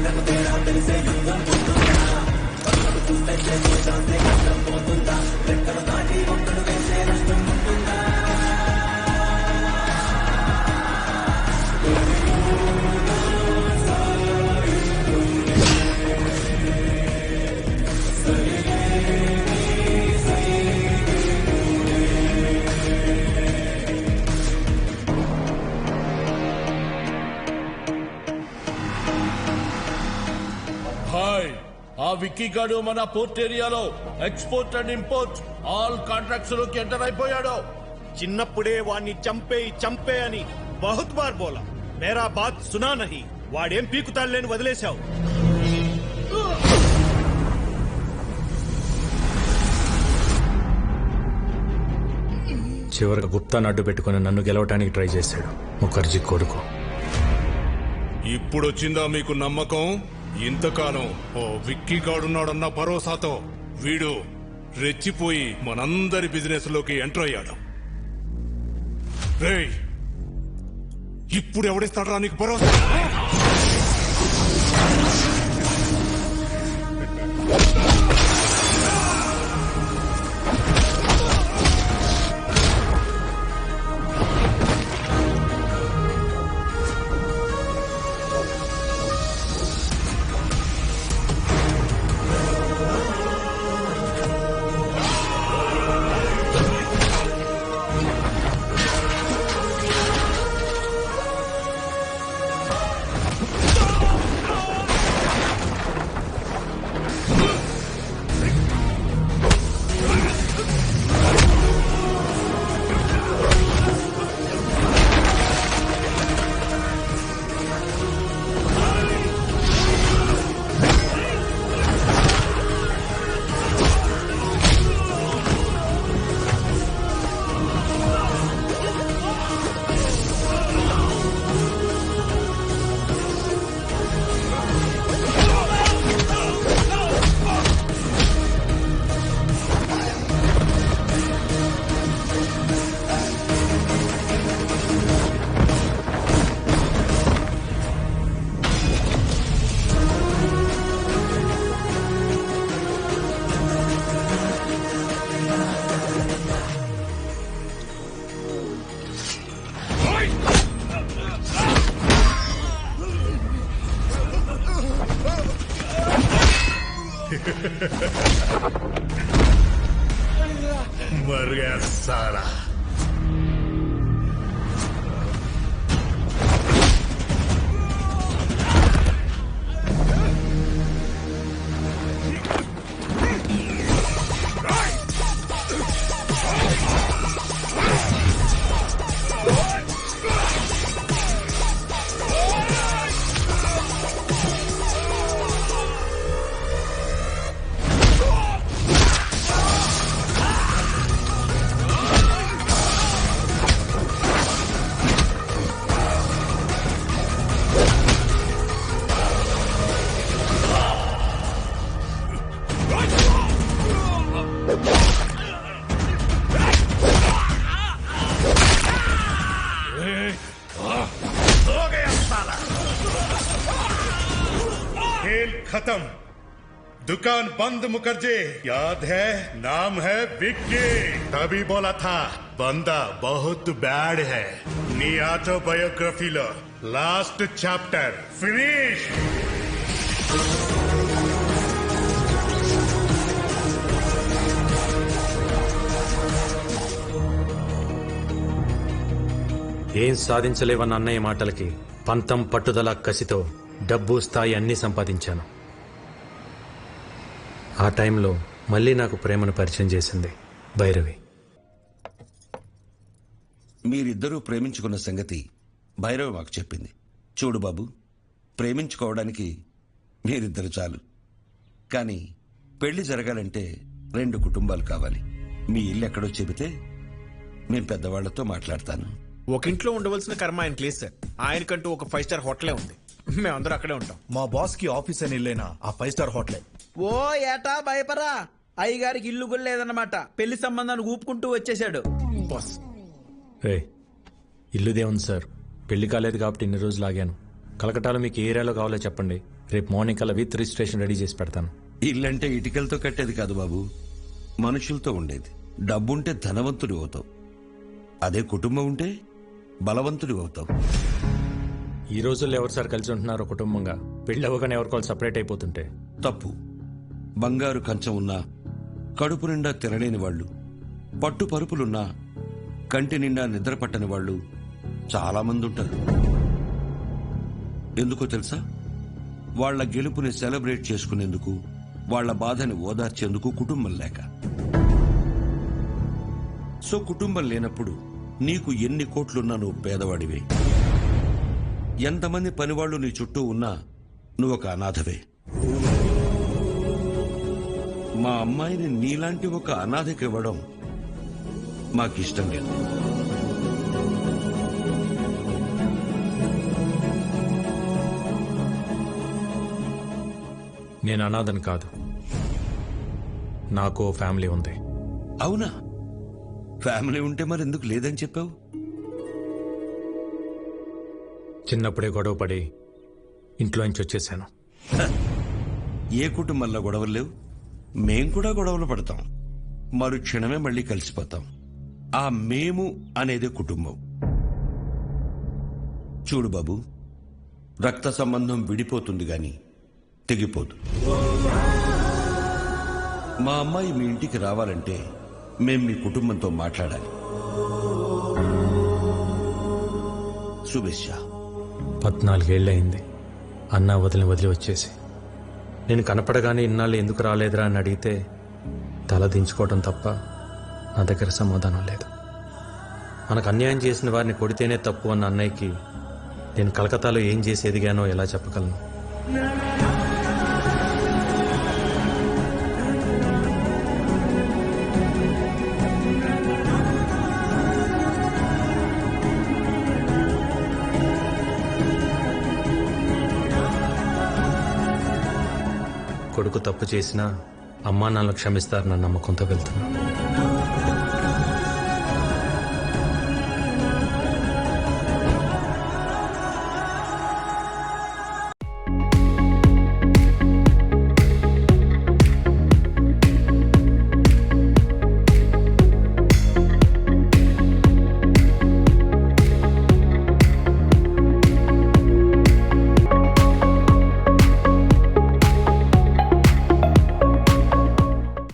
తేడా తెలిసే యుద్ధం పోతుందా చూస్తే చేసే కష్టం పోతుందా విక్కీ గాడు మన పోర్ట్ ఏరియాలో ఎక్స్పోర్ట్ అండ్ ఇంపోర్ట్ ఆల్ కాంట్రాక్ట్స్లోకి ఎంటర్ అయిపోయాడు. చిన్నప్పుడే వాణ్ణి చంపే చంపే అని బహుత్ బార్ బోలా. మేరా బాత్ సునా నహి. వాడేం పీకుతాడులేని వదిలేశావు. చివరికి గుప్తాను అడ్డు పెట్టుకుని నన్ను గెలవటానికి ట్రై చేశాడు. ముఖర్జీ కొడుకు. ఇప్పుడొచ్చిందా మీకు నమ్మకం? ఇంతకాలం ఓ విక్కీగాడున్నాడన్న భరోసాతో వీడు రెచ్చిపోయి మనందరి బిజినెస్లోకి ఎంటర్ అయ్యాడు. రేయ్! ఇప్పుడు ఎవడిస్తాడు నీకు భరోసా? Margazzara. खत्म। दुकान बंद मुकर्जे याद है? नाम है विक्की। तभी बोला था, बंदा बहुत बैड है। नी ऑटोबायोग्राफी लो। लास्ट चैप्टर फिनिश ఏం సాధించలేవన్న అన్నయ్య మాటలకి, పంతం పట్టుదల కసితో డబ్బు స్థాయి అన్నీ సంపాదించాను. ఆ టైంలో మళ్ళీ నాకు ప్రేమను పరిచయం చేసింది భైరవి. మీరిద్దరూ ప్రేమించుకున్న సంగతి భైరవ్ మాకు చెప్పింది. చూడు బాబు ప్రేమించుకోవడానికి మీరిద్దరు చాలు. కానీ పెళ్ళి జరగాలంటే రెండు కుటుంబాలు కావాలి. మీ ఇల్లు ఎక్కడో చెబితే నేను పెద్దవాళ్ళతో మాట్లాడతాను. ఒక ఇంట్లో ఉండవలసిన కర్మ ఆయనకి లేదు సార్. ఆయనకంటూ ఒక ఫైవ్ స్టార్ హోటలే ఉంది. మేమందరూ అక్కడే ఉంటాం. మా బాస్కి ఆఫీస్ అని వెళ్ళేనా ఆ ఫైవ్ స్టార్ హోటలే. ఓ ఏటా భయపరా? అయ్యగారికి ఇల్లు కూడా లేదన్నమాట. పెళ్ళి సంబంధాన్ని ఊపుకుంటూ వచ్చేసాడు బాస్ రే ఇల్లుదే ఉంది సార్. పెళ్ళి కాలేదు కాబట్టి ఇన్ని రోజులు ఆగాను. కలకటాలో మీకు ఏ ఏరియాలో కావాలో చెప్పండి. రేపు మార్నింగ్ కల్లా విత్ రిజిస్ట్రేషన్ రెడీ చేసి పెడతాను. ఇల్లంటే ఇటుకలతో కట్టేది కాదు బాబు. మనుషులతో ఉండేది. డబ్బుంటే ధనవంతుడి అవుతావు. అదే కుటుంబం ఉంటే బలవంతుడి అవుతావు. ఈ రోజుల్లో ఎవరు సార్ కలిసి ఉంటున్నారో కుటుంబంగా? పెళ్ళి అవ్వగానే ఎవరికో సపరేట్ అయిపోతుంటే. తప్పు. బంగారు కంచం ఉన్నా కడుపు నిండా తినలేని వాళ్ళు పట్టు పరుపులున్నా కంటి నిండా నిద్ర పట్టని వాళ్ళు చాలా మంది ఉంటారు. ఎందుకో తెలుసా? వాళ్ళ గెలుపుని సెలబ్రేట్ చేసుకునేందుకు వాళ్ళ బాధని ఓదార్చేందుకు కుటుంబం లేక. సో కుటుంబం లేనప్పుడు నీకు ఎన్ని కోట్లున్నా నువ్వు పేదవాడివే. ఎంతమంది పనివాళ్ళు నీ చుట్టూ ఉన్నా నువ్వు ఒక అనాథవే. మా అమ్మాయిని నీలాంటి ఒక అనాథకి ఇవ్వడం మాకిష్టం లేదు. నేను అనాథని కాదు. నాకు ఫ్యామిలీ ఉంది. అవునా? ఫ్యామిలీ ఉంటే మరి ఎందుకు లేదని చెప్పావు? చిన్నప్పుడే గొడవ పడి ఇంట్లోంచి వచ్చేసాను ఏ కుటుంబంలో గొడవలు లేవు? మేం కూడా గొడవలు పడతాం. మరు క్షణమే మళ్ళీ కలిసిపోతాం. ఆ మేము అనేది కుటుంబం. చూడు బాబు రక్త సంబంధం విడిపోతుంది గాని తెగిపోదు. మా అమ్మాయి మీ ఇంటికి రావాలంటే మేం మీ కుటుంబంతో మాట్లాడాలి. శుభేచ్ఛ. పద్నాలుగేళ్ళయింది. అన్న వదిలి వదిలి వచ్చేసి. నేను కనపడగానే ఇన్నాళ్ళు ఎందుకు రాలేదురా అని అడిగితే తల దించుకోవడం తప్ప నా దగ్గర సమాధానం లేదు. మనకు అన్యాయం చేసిన వారిని కొడితేనే తప్పు అన్న అన్నయ్యకి నేను కలకత్తాలో ఏం చేసి ఎదిగానో ఎలా చెప్పగలను? కొడుకు తప్పు చేసినా అమ్మా నాన్నలు క్షమిస్తారన్న నమ్మకంతో వెళ్తున్నా.